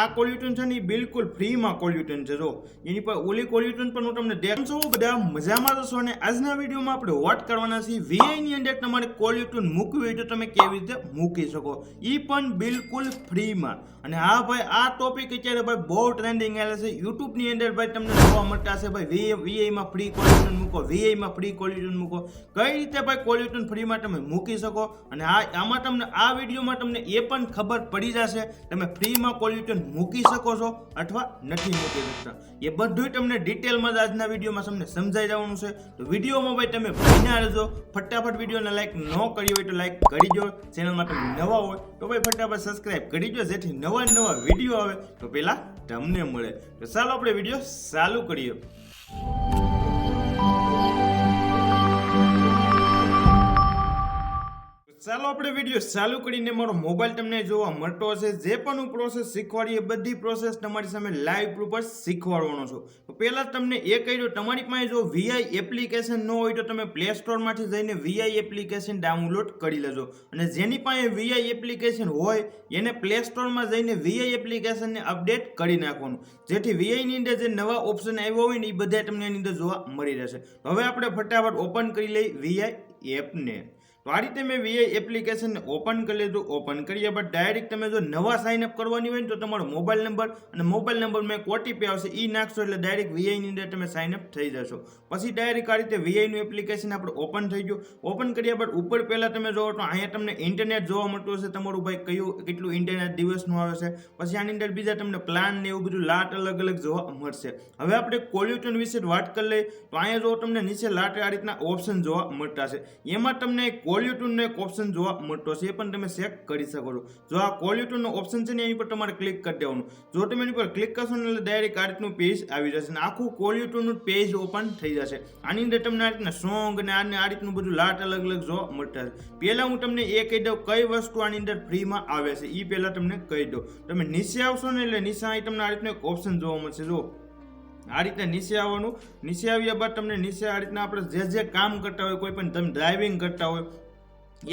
આ કોલ્યુટન છે ને એ બિલકુલ ફ્રીમાં કોલ્યુટન છે, જો. એની પર ઓલી કોલ્યુટન પણ હું તમને દેખ છું. બધા મજામાં તો છો ને આજના વિડીયોમાં આપણે વોટ કરવાના છીએ વીઆઈની અંદર તમારે કોલ્યુટન મૂકવી હોય તો તમે કેવી રીતે મૂકી શકો. એ પણ બિલકુલ ફ્રીમાં. અને હા ભાઈ, આ ટોપિક અત્યારે ભાઈ બહુ ટ્રેન્ડિંગ આવેલા છે. યુટ્યુબની અંદર ભાઈ તમને જોવા મળતા હશે ભાઈ વીઆઈમાં ફ્રી કોલ્યુટન મૂકો વીઆઈમાં ફ્રી કોલ્યુટન મૂકો. કઈ રીતે ભાઈ કોલ્યુટન ફ્રીમાં તમે મૂકી શકો? અને આ આમાં તમને આ વિડીયોમાં તમને એ પણ ખબર પડી જશે. તમે ફ્રીમાં કોલ્યુટન મૂકી શકો છો અથવા નથી મૂકી શકતા. એ બધું તમને ડિટેલમાં જ આજના વિડીયોમાં તમને સમજાઈ જવાનું છે. તો વિડીયોમાં ભાઈ તમે બન્યા રહેજો. ફટાફટ વિડીયોને લાઈક ન કરી હોય તો લાઈક કરી દો. ચેનલમાં તમે નવા હોય તો ભાઈ ફટાફટ સબસ્ક્રાઇબ કરી દો. જેથી નવા નવા વીડિયો આવે તો પહેલાં તમને મળે. તો ચાલો આપણે વીડિયો ચાલુ કરીએ. ચાલો આપણે વીડિયો ચાલુ કરીને મારો મોબાઈલ તમને જોવા મળતો હશે. જે પણ હું પ્રોસેસ શીખવાડી એ બધી પ્રોસેસ તમારી સામે લાઈવ પ્રૂફ પર શીખવાડવાનો છું. તો પહેલાં તમને એ કહી દઉં, તમારી પાસે જો વીઆઈ એપ્લિકેશન ન હોય તો તમે પ્લે સ્ટોરમાંથી જઈને વીઆઈ એપ્લિકેશન ડાઉનલોડ કરી લેજો. અને જેની પાસે વીઆઈ એપ્લિકેશન હોય, એને પ્લે સ્ટોરમાં જઈને વીઆઈ એપ્લિકેશનને અપડેટ કરી નાખવાનું. જેથી વીઆઈની અંદર જે નવા ઓપ્શન આવ્યા હોય ને એ બધા તમને એની અંદર જોવા મળી રહેશે. હવે આપણે ફટાફટ ઓપન કરી લઈ વીઆઈ એપને તો આ રીતે મેં વીઆઈ એપ્લિકેશનને ઓપન કરી લીધું ઓપન કર્યા બાદ ડાયરેક્ટ તમે જો નવા સાઇન અપ કરવાની હોય ને તો તમારો મોબાઈલ નંબર અને મોબાઈલ નંબર મેં ઓટીપી આવશે એ નાખશો એટલે ડાયરેક્ટ વીઆઈની અંદર તમે સાઇન અપ થઈ જશો. પછી ડાયરેક્ટ આ રીતે વીઆઈનું એપ્લિકેશન આપણે ઓપન થઈ ગયું. ઓપન કર્યા બાદ ઉપર પહેલાં તમે જોવો તો અહીંયા તમને ઇન્ટરનેટ જોવા મળતું હશે. તમારું ભાઈ કયું, કેટલું ઇન્ટરનેટ દિવસનું આવે છે. પછી આની અંદર બીજા તમને પ્લાન ને એવું બધું લાટ અલગ અલગ જોવા મળશે. હવે આપણે કોલ્યુટન વિશે વાત કરી લઈએ. તો અહીંયા જો તમને નીચે લાટ આ રીતના ઓપ્શન જોવા મળતા છે એમાં તમને કોલ્યુટનનો એક ઓપ્શન જોવા મળતો છે, એ પણ તમે ચેક કરી શકો છો. જો આ કોલ્યુટનનો ઓપ્શન છે ને, એની પર તમારે ક્લિક કરી દેવાનું. જો તમે એની પર ક્લિક કરશો ને, એટલે ડાયરેક્ટ આ રીતનું પેજ આવી જશે અને આખું કોલ્યુટનનું પેજ ઓપન થઈ જશે. આની અંદર તમને આ રીતના સોંગ અને આને આ રીતનું બધું લાટ અલગ અલગ જોવા મળતા છે. પહેલાં હું તમને એ કહી દઉં, કઈ વસ્તુ આની અંદર ફ્રીમાં આવે છે એ પહેલાં તમને કહી દઉં. તમે નીચે આવશો ને, એટલે નીચે અહીં તમને આ રીતનું એક ઓપ્શન જોવા મળશે. જો આ રીતે નીચે આવવાનું. નીચે આવ્યા બાદ તમને નીચે આ રીતના આપણે જે જે કામ કરતા હોય, કોઈ પણ તમે ડ્રાઇવિંગ કરતા હોય,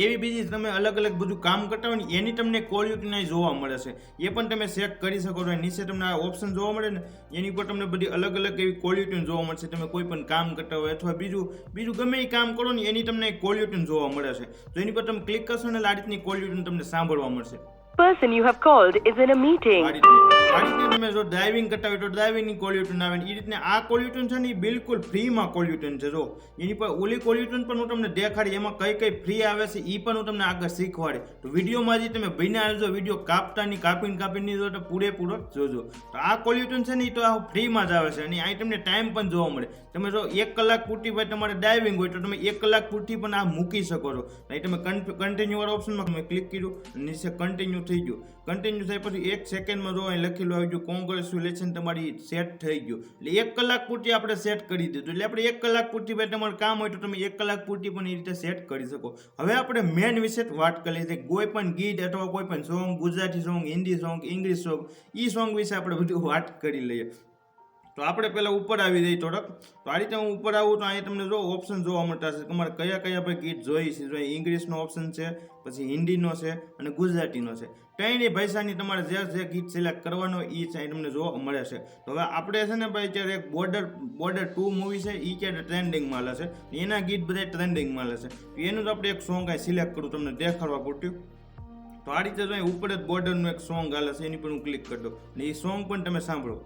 એવી બીજી તમે અલગ અલગ બધું કામ કરતા હોય ને, એની તમને ક્વોલિટી જોવા મળે છે. એ પણ તમે ચેક કરી શકો છો. નીચે તમને આ ઓપ્શન જોવા મળે ને, એની પર તમને બધી અલગ અલગ એવી ક્વોલિટી જોવા મળશે તમે કોઈ પણ કામ કરતા હોય અથવા બીજું બીજું ગમે એ કામ કરો ને, એની તમને ક્વોલિટી જોવા મળે છે. તો એની પર તમે ક્લિક કરશો ને આ રીતની ક્વોલિટી તમને સાંભળવા મળશે. Person you have called is in a meeting. રીતે તમે જો ડ્રાઇવિંગ કરતા હોય તો ડ્રાઇવિંગની કોલ્યુટન આવે એ રીતને આ કોલ્યુટન છે ને એ બિલકુલ ફ્રીમાં કોલ્યુટન છે. જો, એની પર ઓલી કોલ્યુટન પણ હું તમને દેખાડી, એમાં કઈ કઈ ફ્રી આવે છે એ પણ હું તમને આગળ શીખવાડે તો વિડીયોમાં જે તમે બન્યા આવજો વીડિયો કાપતાની, કાપીને કાપીને જો તો પૂરેપૂરો જોજો. તો આ કોલ્યુટન છે ને એ તો આ ફ્રીમાં જ આવે છે અને અહીં તમને ટાઈમ પણ જોવા મળે. તમે જો એક કલાક પૂરતી ભાઈ તમારે ડાઇવિંગ હોય તો તમે એક કલાક પૂરતી પણ આ મૂકી શકો છો. અહીં તમે કન્ટિન્યુ વાળા ઓપ્શનમાં તમે ક્લિક કર્યું, નીચે કન્ટિન્યુ થઈ ગયું. કન્ટિન્યુ થાય પછી એક સેકન્ડમાં જો અહીં લખેલું આવી ગયું કોંગ્રેચ્યુલેશન તમારી સેટ થઈ ગયું. એટલે એક કલાક પૂરતી આપણે સેટ કરી દીધું. એટલે આપણે એક કલાક પૂરતી ભાઈ તમારું કામ હોય તો તમે એક કલાક પૂરતી પણ એ રીતે સેટ કરી શકો. હવે આપણે મેન વિશે વાત કરી લઈએ. કોઈ પણ ગીત અથવા કોઈ પણ song Gujarati song Hindi song English song એ સોંગ વિશે આપણે બધું વાત કરી લઈએ. તો આપણે પહેલાં ઉપર આવી જઈએ થોડાક. તો આ રીતે હું ઉપર આવું તો અહીંયા તમને જો ઓપ્શન જોવા મળતા છે તમારે કયા કયા ભાઈ ગીત જોઈ છે. જો ઇંગ્લિશનો ઓપ્શન છે, પછી હિન્દીનો છે અને ગુજરાતીનો છે. ત્રણેય ભાષાની તમારે જે જે ગીત સિલેક્ટ કરવાનો એ છે તમને જોવા મળે છે. તો હવે આપણે છે ને ભાઈ અત્યારે એક બોર્ડર બોર્ડર ટુ મૂવી છે એ ક્યારે ટ્રેન્ડિંગમાં લે છે? એના ગીત બધા ટ્રેન્ડિંગમાં લે છે. એનું જ આપણે એક સોંગ અહીં સિલેક્ટ કરું, તમને દેખાડવા પૂરતું તો આ રીતે જો ઉપર જ બોર્ડરનું એક સોંગ હાલે છે, એની પર હું ક્લિક કરી દઉં. અને એ સોંગ પણ તમે સાંભળો.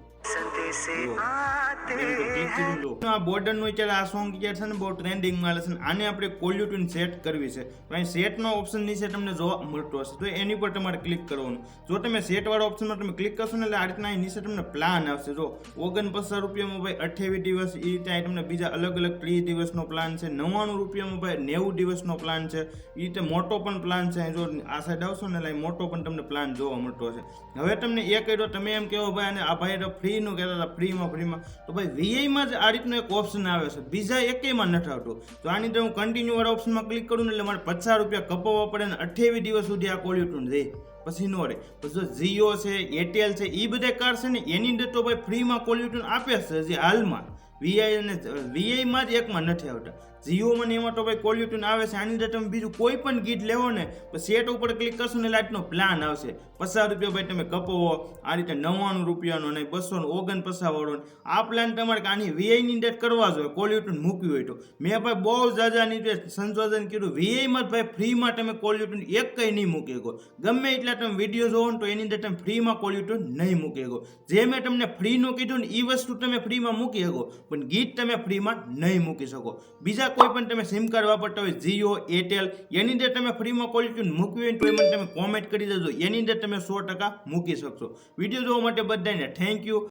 બોર્ડરનું અત્યારે આ સોંગ અત્યારે છે ને બહુ ટ્રેન્ડિંગમાં માં છે આને આપણે કોલ્યુટ્યુન સેટ કરવી છે. તો અહીં સેટનો ઓપ્શન નીચે તમને જોવા મળતો હશે. તો એની પર તમારે ક્લિક કરવાનું. જો તમે સેટ વાળા ઓપ્શનમાં તમે ક્લિક કરશો ને એટલે આ રીતના નીચે તમને પ્લાન આવશે. જો ઓગણપચાસ રૂપિયામાં ભાઈ અઠ્યાવીસ દિવસ એ રીતે અહીં તમને બીજા અલગ અલગ ત્રીસ દિવસનો પ્લાન છે. નવ્વાણું રૂપિયામાં ભાઈ નેવું દિવસનો પ્લાન છે. એ રીતે મોટો પણ પ્લાન છે. જો આ સાઈડ આવશો ને એટલે મોટો પણ તમને પ્લાન જોવા મળતો છે હવે તમને એ કહ્યું તમે એમ કહો, ભાઈ, અને આ ભાઈ તો ફ્રીનું કહેતા હતા ફ્રીમાં ફ્રીમાં તો ભાઈ, વીઆઈમાં જ આ રીતનો એક ઓપ્શન આવે છે. બીજા એકેયમાં નથી આવતો. તો આની અંદર હું કન્ટિન્યુ વાળા ઓપ્શનમાં ક્લિક કરું ને એટલે મારે પચાસ રૂપિયા કપાવવા પડે ને અઠ્યાવીસ દિવસ સુધી આ કોલ્યુટન રહે. પછી નો રહે. પછી જો જીઓ છે, એરટેલ છે એ બધા કાર્ડ છે ને, એની અંદર તો ભાઈ ફ્રીમાં કોલ્યુટન આપે છે હજી હાલમાં. વીઆઈ અને વીઆઈમાં જ એકમાં નથી આવતા. જીઓમાં ને તો ભાઈ ટ્યુન આવે છે, આની અંદર તમે બીજું કોઈ પણ ગીત લેવો ને, તો સેટ ઉપર ક્લિક કરશો ને લાઇટનો પ્લાન આવશે. પચાસ રૂપિયા ભાઈ તમે કપવો આ રીતે નવ્વાણું રૂપિયાનો ને બસો ને ઓગણ વાળો ને, આ પ્લાન તમારે આની વીઆઈની અંદર કરવા જોઈએ કોલિયો ટ્યુન મૂક્યું હોય તો. મેં ભાઈ બહુ જાજાની રીતે સંશોધન કર્યું વીઆઈમાં જ ભાઈ ફ્રીમાં તમે ટ્યુન એક કંઈ નહીં મૂકી ગયો ગમે એટલા તમે વીડિયો જોવો ને તો એની અંદર તમે ફ્રીમાં ટ્યુન નહીં મૂકી ગયો જે મેં તમને ફ્રીનું કીધું ને એ વસ્તુ તમે ફ્રીમાં મૂકી શકો. પણ ગીત તમે ફ્રીમાં નહીં મૂકી શકો. બીજા કોઈ પણ તમે સિમ કાર્ડ વાપરતા હોય જીઓ એરટેલ એની અંદર તમે ફ્રીમાં કોલ ટ્યુન મૂકવી હોય તો એ તમે કોમેન્ટ કરી દેજો. એની અંદર તમે સો ટકા મૂકી શકશો. વીડિયો જોવા માટે બધાને થેન્ક યુ